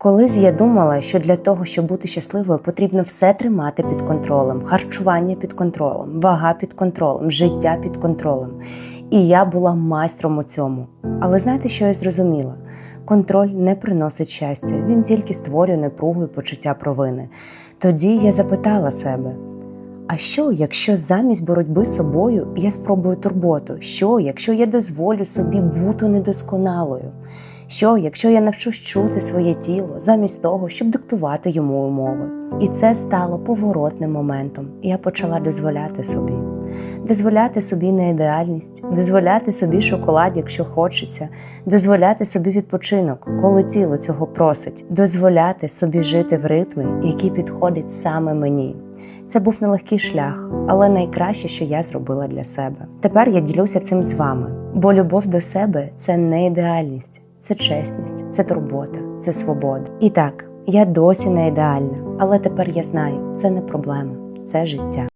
Колись я думала, що для того, щоб бути щасливою, потрібно все тримати під контролем: харчування під контролем, вага під контролем, життя під контролем. І я була майстром у цьому. Але знаєте, що я зрозуміла? Контроль не приносить щастя, він тільки створює напругу і почуття провини. Тоді я запитала себе: а що, якщо замість боротьби з собою я спробую турботу? Що, якщо я дозволю собі бути недосконалою? Що, якщо я навчусь чути своє тіло замість того, щоб диктувати йому умови? І це стало поворотним моментом. Я почала дозволяти собі. Дозволяти собі неідеальність, дозволяти собі шоколад, якщо хочеться, дозволяти собі відпочинок, коли тіло цього просить, дозволяти собі жити в ритмі, який підходить саме мені. Це був нелегкий шлях, але найкраще, що я зробила для себе. Тепер я ділюся цим з вами, бо любов до себе це не ідеальність, це чесність, це турбота, це свобода. І так, я досі не ідеальна, але тепер я знаю, це не проблема, це життя.